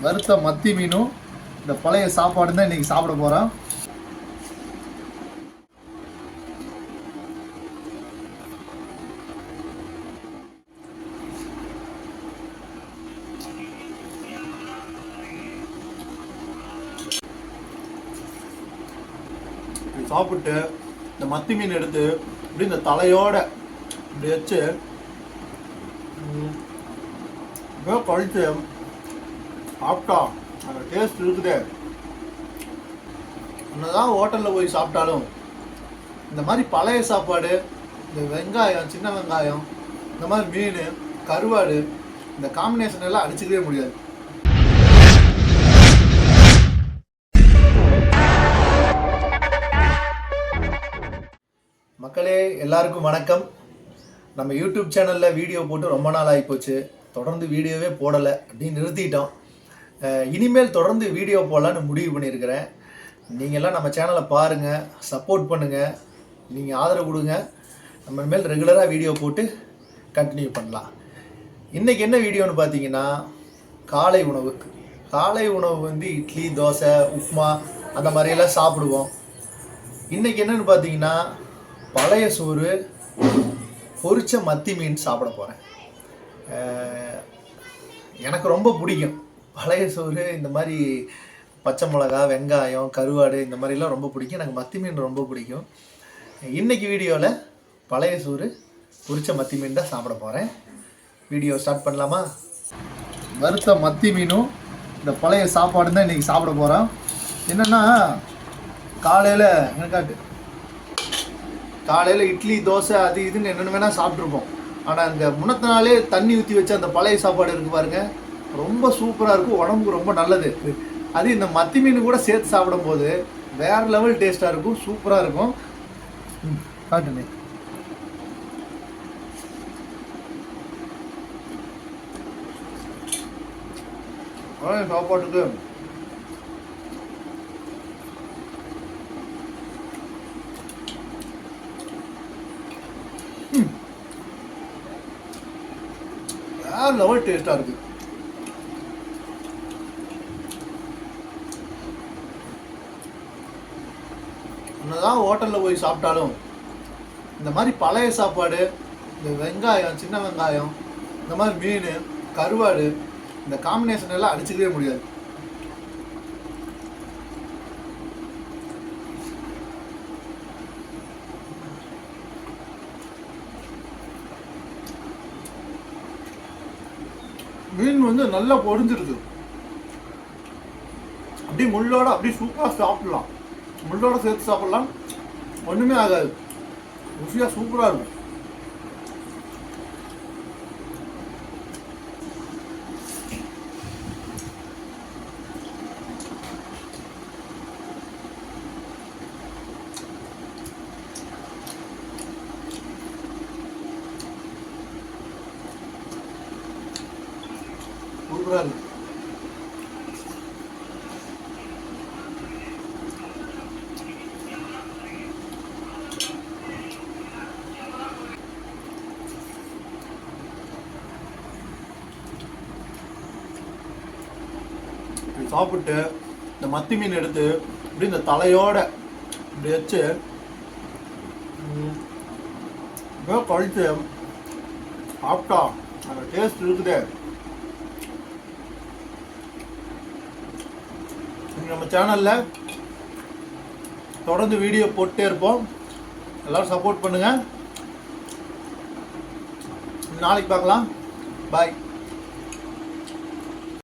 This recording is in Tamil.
வறுத்த மத்தி மீனும் இந்த பழைய சாப்பாடு தான் இன்னைக்கு சாப்பிட போகிறோம் சாப்பிட்டு இந்த மத்தி மீன் எடுத்து இப்படி இந்த தலையோட இப்படி வச்சு ம், கழிச்சு சாப்பிட்டா அந்த டேஸ்ட் இருக்குதே. என்னதான் ஹோட்டலில் போய் சாப்பிட்டாலும் இந்த மாதிரி பழைய சாப்பாடு இந்த வெங்காயம் சின்ன வெங்காயம் இந்த மாதிரி மீன் கருவாடு இந்த காம்பினேஷன் எல்லாம் அடிச்சுக்கவே முடியாது. மக்களே எல்லாருக்கும் வணக்கம். நம்ம யூடியூப் சேனலில் வீடியோ போட்டு ரொம்ப நாள் ஆகிப்போச்சு தொடர்ந்து வீடியோவே போடலை. அப்படின்னு நிறுத்திட்டோம். இனிமேல் தொடர்ந்து வீடியோ போடலான்னு முடிவு பண்ணியிருக்கிறேன். நீங்கள்லாம் நம்ம சேனலை பாருங்கள் சப்போர்ட் பண்ணுங்கள் நீங்கள் ஆதரவு கொடுங்க. நம்ம இனிமேல் ரெகுலராக வீடியோ போட்டு கண்டினியூ பண்ணலாம். இன்றைக்கி என்ன வீடியோன்னு பார்த்தீங்கன்னா காலை உணவு. காலை உணவு வந்து இட்லி தோசை உப்புமா அந்த மாதிரியெல்லாம் சாப்பிடுவோம். இன்றைக்கி என்னென்னு பார்த்தீங்கன்னா பழைய சோறு பொரிச்ச மத்தி மீன் சாப்பிட போகிறேன் எனக்கு ரொம்ப பிடிக்கும். பழைய சோறு இந்த மாதிரி பச்சை மிளகா வெங்காயம் கருவாடு இந்த மாதிரிலாம் ரொம்ப பிடிக்கும். எனக்கு மத்தி மீன் ரொம்ப பிடிக்கும். இன்றைக்கி வீடியோவில் பழைய சோறு பொரிச்ச மத்தி மீன் தான் சாப்பிட போகிறேன் வீடியோ ஸ்டார்ட் பண்ணலாமா? வறுத்த மத்தி மீனும் இந்த பழைய சாப்பாடு தான் இன்றைக்கி சாப்பிட போகிறோம் என்னென்னா காலையில் எனக்காட்டு காலையில் இட்லி தோசை அது இதுன்னு என்னென்ன வேணால் சாப்பிட்ருப்போம் ஆனால் இந்த முன்னத்த நாளே தண்ணி ஊற்றி வச்ச அந்த பழைய சாப்பாடு இருக்கு பாருங்கள் ரொம்ப சூப்பராக இருக்கும் உடம்புக்கு ரொம்ப நல்லது. அது இந்த மத்தி மீன் கூட சேர்த்து சாப்பிடும்போது வேறு லெவல் டேஸ்ட்டாக இருக்கும் சூப்பராக இருக்கும். ம், சாப்பாட்டுக்கு. லெவல் டேஸ்ட்டாக இருக்குது என்னதான் ஹோட்டலில் போய் சாப்பிட்டாலும் இந்த மாதிரி பழைய சாப்பாடு இந்த வெங்காயம் சின்ன வெங்காயம் இந்த மாதிரி மீன் கருவாடு இந்த காம்பினேஷன் எல்லாம் அடிச்சுக்கவே முடியாது. மீன் வந்து நல்லா பொரிஞ்சிருக்கு அப்படியே முள்ளோட அப்படியே சூப்பராக சாப்பிடலாம். முள்ளோட சேர்த்து சாப்பிடலாம். ஒன்றுமே ஆகாது. ருசியாக சூப்பராக இருக்கும். சூப்பராக இருக்கு. இப்படி சாப்பிட்டு இந்த மத்தி மீன் எடுத்து இப்படி இந்த தலையோட இப்படி வச்சு ம், இப்படியே சாப்பிட்டா அந்த டேஸ்ட் இருக்குதே. நம்ம சேனலில் தொடர்ந்து வீடியோ போட்டே இருப்போம். எல்லோரும் சப்போர்ட் பண்ணுங்கள் நாளைக்கு பார்க்கலாம். பாய்